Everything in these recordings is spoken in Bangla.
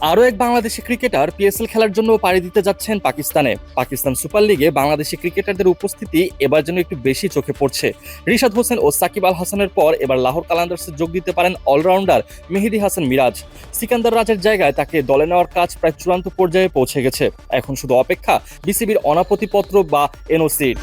আরও এক বাংলাদেশি ক্রিকেটার পিএসএল খেলার জন্য পাড়ি দিতে যাচ্ছেন পাকিস্তানে। পাকিস্তান সুপার লিগে বাংলাদেশি ক্রিকেটারদের উপস্থিতি এবার যেন একটু বেশি চোখে পড়ছে। রিশাদ হোসেন ও সাকিব আল হাসানের পর এবার লাহোর কালান্দার্সে যোগ দিতে পারেন অলরাউন্ডার মেহেদি হাসান মিরাজ। সিকান্দার রাজের জায়গায় তাকে দলে নেওয়ার কাজ প্রায় চূড়ান্ত পর্যায়ে পৌঁছে গেছে। এখন শুধু অপেক্ষা বিসিবির অনাপতিপত্র বা এনওসির।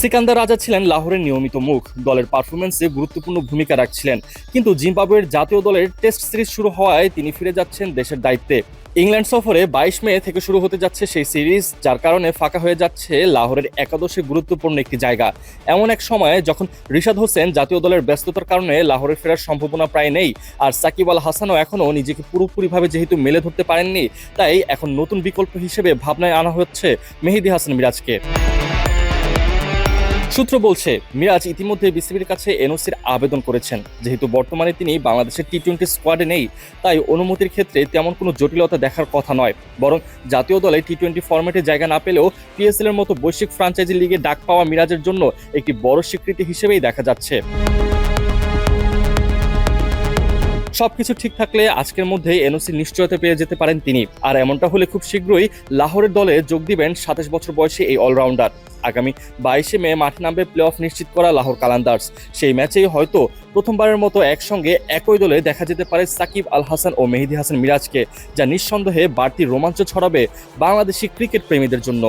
সিকান্দার রাজা ছিলেন লাহোরের নিয়মিত মুখ। দলের পারফরমেন্সে গুরুত্বপূর্ণ ভূমিকা রাখছিলেন। কিন্তু জিম্বাবুয়ের জাতীয় দলের টেস্ট সিরিজ শুরু হওয়ায় তিনি ফিরে যাচ্ছেন দেশের দায়িত্বে। ইংল্যান্ড সফরে বাইশ মে থেকে শুরু হতে যাচ্ছে সেই সিরিজ যার কারণে ফাঁকা হয়ে যাচ্ছে লাহোরের একাদশে গুরুত্বপূর্ণ একটি জায়গা। এমন এক সময়ে যখন রিশাদ হোসেন জাতীয় দলের ব্যস্ততার কারণে লাহোরে ফেরার সম্ভাবনা প্রায় নেই, আর সাকিব আল হাসানও এখনও নিজেকে পুরোপুরিভাবে যেহেতু মেলে ধরতে পারেননি, তাই এখন নতুন বিকল্প হিসেবে ভাবনায় আনা হচ্ছে মেহেদি হাসান মিরাজকে। সূত্র বলছে, মিরাজ ইতিমধ্যে বিসিবির কাছে এনওসির আবেদন করেছেন। যেহেতু বর্তমানে তিনি বাংলাদেশের টি টোয়েন্টি স্কোয়াডে নেই, তাই অনুমতির ক্ষেত্রে তেমন কোনো জটিলতা দেখার কথা নয়। বরং জাতীয় দলে টি টোয়েন্টি ফর্মেটে জায়গা না পেলেও পিএসএল এর মতো বৈশ্বিক ফ্রাঞ্চাইজি লিগে ডাক পাওয়া মিরাজের জন্য একটি বড় স্বীকৃতি হিসেবেই দেখা যাচ্ছে। সবকিছু ঠিক থাকলে আজকের মধ্যে এনওসি নিশ্চয়তা পেয়ে যেতে পারেন তিনি। আর এমনটা হলে খুব শীঘ্রই লাহোরের দলে যোগ দিবেন সাতাশ বছর বয়সী এই অলরাউন্ডার। আগামী বাইশে মে মাঠে নামবে প্লে অফ নিশ্চিত করা লাহোর কালান্দার্স। সেই ম্যাচেই হয়তো প্রথমবারের মতো একসঙ্গে একই দলে দেখা যেতে পারে সাকিব আল হাসান ও মেহেদি হাসান মিরাজকে, যা নিঃসন্দেহে বাড়তি রোমাঞ্চ ছড়াবে বাংলাদেশি ক্রিকেট প্রেমীদের জন্য।